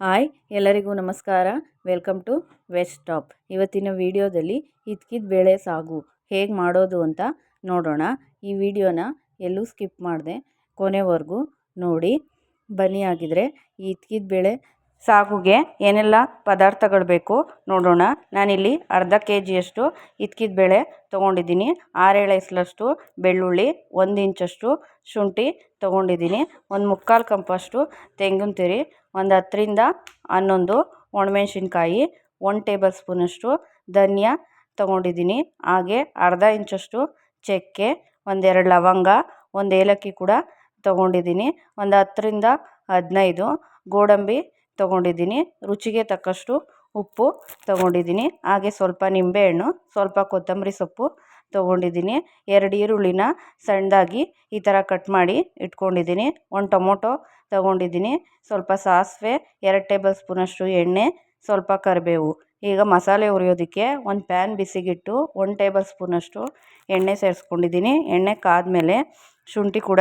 Hi, ಎಲ್ಲರಿಗೂ ನಮಸ್ಕಾರ. Welcome to west top. ಇವತ್ತಿನ ವಿಡಿಯೋದಲ್ಲಿ ಇದ್ಕಿದ ಬೇಳೆ ಸಾಗು ಹೇಗೆ ಮಾಡೋದು ಅಂತ ನೋಡೋಣ. ಈ ವಿಡಿಯೋನ ಎಲ್ಲೂ ಸ್ಕಿಪ್ ಮಾಡಿದೆ, ಕೊನೆವರೆಗೂ ನೋಡಿ. ಬನ್ನಿ ಆಗಿದ್ರೆ ಈ ಹಿಚ್ಕಿದ ಬೇಳೆ ಸಾಗುಗೆ ಏನೆಲ್ಲ ಪದಾರ್ಥಗಳು ಬೇಕು ನೋಡೋಣ. ನಾನಿಲ್ಲಿ ಅರ್ಧ ಕೆ ಜಿಯಷ್ಟು ಇದ್ಕಿದ ಬೇಳೆ ತೊಗೊಂಡಿದ್ದೀನಿ. ಆರೇಳು ಬೆಳ್ಳುಳ್ಳಿ, ಒಂದು ಇಂಚಷ್ಟು ಶುಂಠಿ ತೊಗೊಂಡಿದ್ದೀನಿ. ಒಂದು ಮುಕ್ಕಾಲು ಕಂಪಷ್ಟು ತೆಂಗಿನ ತುರಿ ಒಂದು ಹತ್ತರಿಂದ ಹನ್ನೊಂದು ಒಣಮೆಣ್ಸಿನ್ಕಾಯಿ, ಒಂದು ಟೇಬಲ್ ಸ್ಪೂನಷ್ಟು ಧನಿಯಾ ತೊಗೊಂಡಿದ್ದೀನಿ. ಹಾಗೆ ಅರ್ಧ ಇಂಚಷ್ಟು ಚಕ್ಕೆ, ಒಂದೆರಡು ಲವಂಗ, ಒಂದು ಏಲಕ್ಕಿ ಕೂಡ ತೊಗೊಂಡಿದ್ದೀನಿ. ಒಂದು ಹತ್ತರಿಂದ ಹದಿನೈದು ಗೋಡಂಬಿ ತೊಗೊಂಡಿದ್ದೀನಿ. ರುಚಿಗೆ ತಕ್ಕಷ್ಟು ಉಪ್ಪು ತೊಗೊಂಡಿದ್ದೀನಿ. ಹಾಗೆ ಸ್ವಲ್ಪ ನಿಂಬೆಹಣ್ಣು, ಸ್ವಲ್ಪ ಕೊತ್ತಂಬರಿ ಸೊಪ್ಪು ತೊಗೊಂಡಿದ್ದೀನಿ. ಎರಡು ಈರುಳ್ಳಿನ ಸಣ್ಣದಾಗಿ ಈ ಥರ ಕಟ್ ಮಾಡಿ ಇಟ್ಕೊಂಡಿದ್ದೀನಿ. ಒಂದು ಟೊಮೊಟೊ ತೊಗೊಂಡಿದ್ದೀನಿ. ಸ್ವಲ್ಪ ಸಾಸಿವೆ, ಎರಡು ಟೇಬಲ್ ಸ್ಪೂನಷ್ಟು ಎಣ್ಣೆ, ಸ್ವಲ್ಪ ಕರಿಬೇವು. ಈಗ ಮಸಾಲೆ ಹುರಿಯೋದಕ್ಕೆ ಒಂದು ಪ್ಯಾನ್ ಬಿಸಿಗಿಟ್ಟು ಒಂದು ಟೇಬಲ್ ಸ್ಪೂನಷ್ಟು ಎಣ್ಣೆ ಸೇರಿಸ್ಕೊಂಡಿದ್ದೀನಿ. ಎಣ್ಣೆ ಕಾದಮೇಲೆ ಶುಂಠಿ ಕೂಡ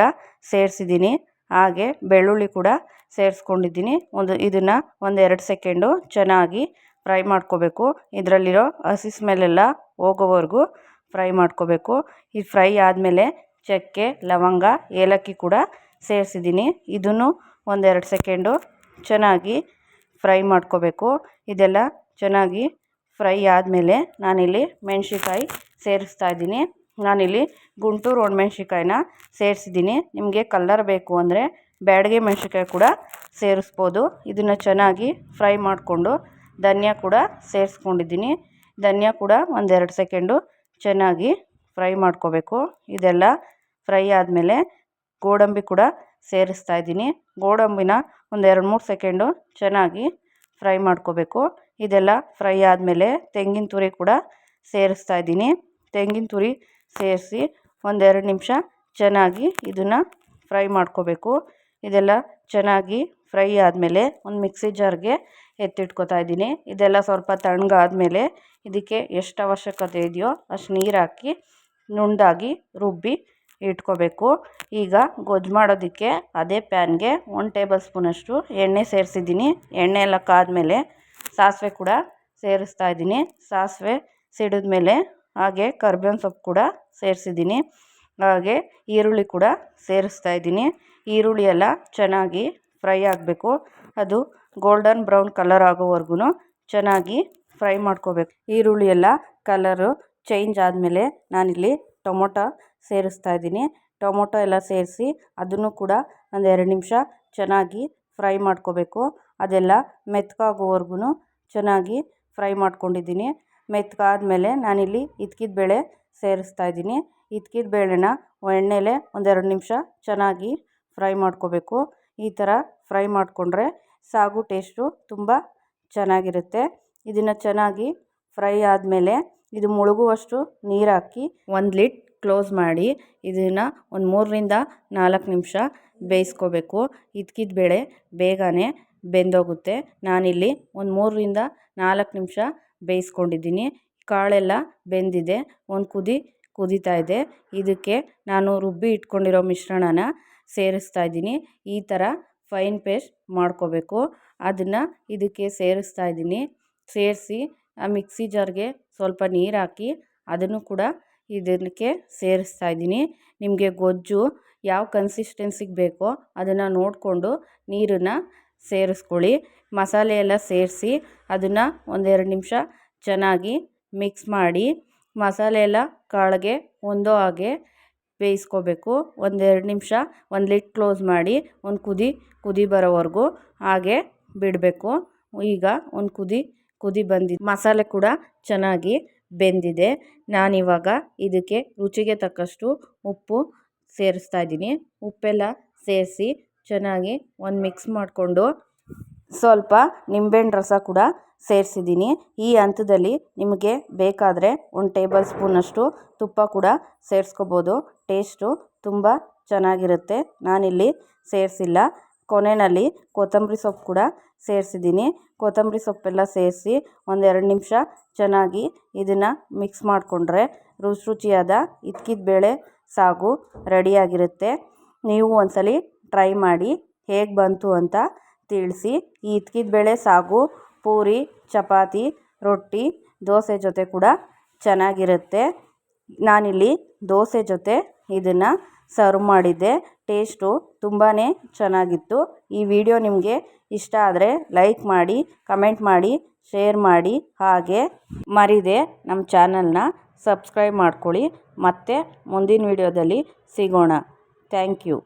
ಸೇರಿಸಿದ್ದೀನಿ. ಹಾಗೆ ಬೆಳ್ಳುಳ್ಳಿ ಕೂಡ ಸೇರಿಸ್ಕೊಂಡಿದ್ದೀನಿ. ಒಂದು ಇದನ್ನು ಒಂದೆರಡು ಸೆಕೆಂಡು ಚೆನ್ನಾಗಿ ಫ್ರೈ ಮಾಡ್ಕೋಬೇಕು. ಇದರಲ್ಲಿರೋ ಹಸಿ ಸ್ಮೆಲ್ಲೆಲ್ಲ ಹೋಗೋವರೆಗೂ ಫ್ರೈ ಮಾಡ್ಕೋಬೇಕು. ಇದು ಫ್ರೈ ಆದಮೇಲೆ ಚಕ್ಕೆ, ಲವಂಗ, ಏಲಕ್ಕಿ ಕೂಡ ಸೇರಿಸಿದ್ದೀನಿ. ಇದನ್ನು ಒಂದೆರಡು ಸೆಕೆಂಡು ಚೆನ್ನಾಗಿ ಫ್ರೈ ಮಾಡ್ಕೋಬೇಕು. ಇದೆಲ್ಲ ಚೆನ್ನಾಗಿ ಫ್ರೈ ಆದಮೇಲೆ ನಾನಿಲ್ಲಿ ಮೆಣಸಿನ್ಕಾಯಿ ಸೇರಿಸ್ತಾ ಇದ್ದೀನಿ. ನಾನಿಲ್ಲಿ ಗುಂಟೂರು ಒಣಮೆಣ್ಸಿನ್ಕಾಯಿನ ಸೇರಿಸಿದ್ದೀನಿ. ನಿಮಗೆ ಕಲ್ಲರ್ ಬೇಕು ಅಂದರೆ ಬ್ಯಾಡಗೆ ಮೆಣಸಿನ್ಕಾಯಿ ಕೂಡ ಸೇರಿಸ್ಬೋದು. ಇದನ್ನು ಚೆನ್ನಾಗಿ ಫ್ರೈ ಮಾಡಿಕೊಂಡು ಧನಿಯಾ ಕೂಡ ಸೇರಿಸ್ಕೊಂಡಿದ್ದೀನಿ. ಧನಿಯಾ ಕೂಡ ಒಂದೆರಡು ಸೆಕೆಂಡು ಚೆನ್ನಾಗಿ ಫ್ರೈ ಮಾಡ್ಕೋಬೇಕು. ಇದೆಲ್ಲ ಫ್ರೈ ಆದಮೇಲೆ ಗೋಡಂಬಿ ಕೂಡ ಸೇರಿಸ್ತಾ ಇದ್ದೀನಿ. ಗೋಡಂಬಿನ ಒಂದು ಎರಡು ಮೂರು ಸೆಕೆಂಡು ಚೆನ್ನಾಗಿ ಫ್ರೈ ಮಾಡ್ಕೋಬೇಕು. ಇದೆಲ್ಲ ಫ್ರೈ ಆದಮೇಲೆ ತೆಂಗಿನ ತುರಿ ಕೂಡ ಸೇರಿಸ್ತಾ ಇದ್ದೀನಿ. ತೆಂಗಿನ ತುರಿ ಸೇರಿಸಿ ಒಂದೆರಡು ನಿಮಿಷ ಚೆನ್ನಾಗಿ ಇದನ್ನು ಫ್ರೈ ಮಾಡ್ಕೋಬೇಕು. ಇದೆಲ್ಲ ಚೆನ್ನಾಗಿ ಫ್ರೈ ಆದಮೇಲೆ ಒಂದು ಮಿಕ್ಸಿ ಜಾರ್ಗೆ ಎತ್ತಿಟ್ಕೊತಾ ಇದ್ದೀನಿ. ಇದೆಲ್ಲ ಸ್ವಲ್ಪ ತಣ್ಣಗಾದ್ಮೇಲೆ ಇದಕ್ಕೆ ಎಷ್ಟು ಅವಶ್ಯಕತೆ ಇದೆಯೋ ಅಷ್ಟು ನೀರು ಹಾಕಿ ನುಣ್ಣದಾಗಿ ರುಬ್ಬಿ ಇಟ್ಕೋಬೇಕು. ಈಗ ಗೊಜ್ಜು ಮಾಡೋದಕ್ಕೆ ಅದೇ ಪ್ಯಾನ್ಗೆ ಒಂದು ಟೇಬಲ್ ಸ್ಪೂನಷ್ಟು ಎಣ್ಣೆ ಸೇರಿಸಿದ್ದೀನಿ. ಎಣ್ಣೆ ಎಲ್ಲ ಕಾದ್ಮೇಲೆ ಸಾಸಿವೆ ಕೂಡ ಸೇರಿಸ್ತಾ ಇದ್ದೀನಿ. ಸಾಸಿವೆ ಸಿಡಿದ್ಮೇಲೆ ಹಾಗೆ ಕರ್ಬೇವಿನ ಸೊಪ್ಪು ಕೂಡ ಸೇರಿಸಿದ್ದೀನಿ. ಹಾಗೆ ಈರುಳ್ಳಿ ಕೂಡ ಸೇರಿಸ್ತಾ ಇದ್ದೀನಿ. ಈರುಳ್ಳಿ ಎಲ್ಲ ಚೆನ್ನಾಗಿ ಫ್ರೈ ಆಗಬೇಕು. ಅದು ಗೋಲ್ಡನ್ ಬ್ರೌನ್ ಕಲರ್ ಆಗೋವರೆಗೂ ಚೆನ್ನಾಗಿ ಫ್ರೈ ಮಾಡ್ಕೋಬೇಕು. ಈರುಳ್ಳಿ ಎಲ್ಲ ಕಲರು ಚೇಂಜ್ ಆದಮೇಲೆ ನಾನಿಲ್ಲಿ ಟೊಮೊಟೊ ಸೇರಿಸ್ತಾ ಇದ್ದೀನಿ. ಟೊಮೊಟೊ ಎಲ್ಲ ಸೇರಿಸಿ ಅದನ್ನು ಕೂಡ ಒಂದು ಎರಡು ನಿಮಿಷ ಚೆನ್ನಾಗಿ ಫ್ರೈ ಮಾಡ್ಕೋಬೇಕು. ಅದೆಲ್ಲ ಮೆತ್ಕಾಗೋವರೆಗೂ ಚೆನ್ನಾಗಿ ಫ್ರೈ ಮಾಡ್ಕೊಂಡಿದ್ದೀನಿ. ಮೆತ್ತಗಾದ್ಮೇಲೆ ನಾನಿಲ್ಲಿ ಇದ್ಕಿದ ಬೇಳೆ ಸೇರಿಸ್ತಾ ಇದ್ದೀನಿ. ಇದ್ಕಿದ ಬೇಳೆನ ಎಣ್ಣೆಲೆ ಒಂದೆರಡು ನಿಮಿಷ ಚೆನ್ನಾಗಿ ಫ್ರೈ ಮಾಡ್ಕೋಬೇಕು. ಈ ಥರ ಫ್ರೈ ಮಾಡಿಕೊಂಡ್ರೆ ಸಾಗು ಟೇಸ್ಟು ತುಂಬ ಚೆನ್ನಾಗಿರುತ್ತೆ. ಇದನ್ನು ಚೆನ್ನಾಗಿ ಫ್ರೈ ಆದಮೇಲೆ ಇದು ಮುಳುಗುವಷ್ಟು ನೀರು ಹಾಕಿ ಒಂದು ಲಿಡ್ ಕ್ಲೋಸ್ ಮಾಡಿ ಇದನ್ನು ಒಂದು ಮೂರರಿಂದ ನಾಲ್ಕು ನಿಮಿಷ ಬೇಯಿಸ್ಕೋಬೇಕು. ಇದ್ಕಿದ ಬೇಳೆ ಬೇಗನೆ ಬೆಂದೋಗುತ್ತೆ. ನಾನಿಲ್ಲಿ ಒಂದು ಮೂರರಿಂದ ನಾಲ್ಕು ನಿಮಿಷ ಬೇಯಿಸ್ಕೊಂಡಿದ್ದೀನಿ. ಕಾಳೆಲ್ಲ ಬೆಂದಿದೆ. ಒಂದು ಕುದಿ ಕುದೀತಾ ಇದೆ. ಇದಕ್ಕೆ ನಾನು ರುಬ್ಬಿ ಇಟ್ಕೊಂಡಿರೋ ಮಿಶ್ರಣನ ಸೇರಿಸ್ತಾ ಇದ್ದೀನಿ. ಈ ಥರ ಫೈನ್ ಪೇಸ್ಟ್ ಮಾಡ್ಕೋಬೇಕು. ಅದನ್ನು ಇದಕ್ಕೆ ಸೇರಿಸ್ತಾ ಇದ್ದೀನಿ. ಸೇರಿಸಿ ಆ ಮಿಕ್ಸಿ ಜಾರ್ಗೆ ಸ್ವಲ್ಪ ನೀರು ಹಾಕಿ ಅದನ್ನು ಕೂಡ ಇದಕ್ಕೆ ಸೇರಿಸ್ತಾ ಇದ್ದೀನಿ. ನಿಮಗೆ ಗೊಜ್ಜು ಯಾವ ಕನ್ಸಿಸ್ಟೆನ್ಸಿಗೆ ಬೇಕೋ ಅದನ್ನು ನೋಡಿಕೊಂಡು ನೀರನ್ನು ಸೇರಿಸ್ಕೊಳ್ಳಿ. ಮಸಾಲೆ ಎಲ್ಲ ಸೇರಿಸಿ ಅದನ್ನು ಒಂದೆರಡು ನಿಮಿಷ ಚೆನ್ನಾಗಿ ಮಿಕ್ಸ್ ಮಾಡಿ ಮಸಾಲೆ ಎಲ್ಲ ಕಾಳಿಗೆ ಹೊಂದೋ ಹಾಗೆ ಬೇಯಿಸ್ಕೋಬೇಕು. ಒಂದೆರಡು ನಿಮಿಷ, ಒಂದು ಲಿಡ್ ಕ್ಲೋಸ್ ಮಾಡಿ, ಒಂದು ಕುದಿ ಕುದಿ ಬರೋವರೆಗೂ ಹಾಗೆ ಬಿಡಬೇಕು. ಈಗ ಒಂದು ಕುದಿ ಕುದಿ ಬಂದಿದೆ ಮಸಾಲೆ ಕೂಡ ಚೆನ್ನಾಗಿ ಬೆಂದಿದೆ. ನಾನಿವಾಗ ಇದಕ್ಕೆ ರುಚಿಗೆ ತಕ್ಕಷ್ಟು ಉಪ್ಪು ಸೇರಿಸ್ತಾ ಇದ್ದೀನಿ. ಉಪ್ಪೆಲ್ಲ ಸೇರಿಸಿ ಚೆನ್ನಾಗಿ ಒಂದು ಮಿಕ್ಸ್ ಮಾಡಿಕೊಂಡು ಸ್ವಲ್ಪ ನಿಂಬೆಹಣ್ಣು ರಸ ಕೂಡ ಸೇರಿಸಿದ್ದೀನಿ. ಈ ಹಂತದಲ್ಲಿ ನಿಮಗೆ ಬೇಕಾದರೆ ಒಂದು ಟೇಬಲ್ ಸ್ಪೂನಷ್ಟು ತುಪ್ಪ ಕೂಡ ಸೇರಿಸ್ಕೋಬೋದು. ಟೇಸ್ಟು ತುಂಬ ಚೆನ್ನಾಗಿರುತ್ತೆ. ನಾನಿಲ್ಲಿ ಸೇರಿಸಿಲ್ಲ. ಕೊನೆಯಲ್ಲಿ ಕೊತ್ತಂಬರಿ ಸೊಪ್ಪು ಕೂಡ ಸೇರಿಸಿದ್ದೀನಿ. ಕೊತ್ತಂಬರಿ ಸೊಪ್ಪೆಲ್ಲ ಸೇರಿಸಿ ಒಂದೆರಡು ನಿಮಿಷ ಚೆನ್ನಾಗಿ ಇದನ್ನು ಮಿಕ್ಸ್ ಮಾಡಿಕೊಂಡ್ರೆ ರುಚಿ ರುಚಿಯಾದ ಇದ್ಕಿದ ಬೇಳೆ ಸಾಗು ರೆಡಿಯಾಗಿರುತ್ತೆ. ನೀವು ಒಂದ್ಸಲಿ ಟ್ರೈ ಮಾಡಿ ಹೇಗೆ ಬಂತು ಅಂತ ತಿಳಿಸಿ. ಈ ಬೇಳೆ ಸಾಗು ಪೂರಿ, ಚಪಾತಿ, ರೊಟ್ಟಿ, ದೋಸೆ ಜೊತೆ ಕೂಡ ಚೆನ್ನಾಗಿರುತ್ತೆ. ನಾನಿಲ್ಲಿ ದೋಸೆ ಜೊತೆ ಇದನ್ನು ಸರ್ವ್ ಮಾಡಿದ್ದೆ. ಟೇಸ್ಟು ತುಂಬಾ ಚೆನ್ನಾಗಿತ್ತು. ಈ ವಿಡಿಯೋ ನಿಮಗೆ ಇಷ್ಟ ಆದರೆ ಲೈಕ್ ಮಾಡಿ ಕಮೆಂಟ್ ಮಾಡಿ ಶೇರ್ ಮಾಡಿ, ಹಾಗೆ ಮರಿದೆ ನಮ್ಮ ಚಾನಲ್ನ ಸಬ್ಸ್ಕ್ರೈಬ್ ಮಾಡ್ಕೊಳ್ಳಿ. ಮತ್ತೆ ಮುಂದಿನ ವಿಡಿಯೋದಲ್ಲಿ ಸಿಗೋಣ. Thank you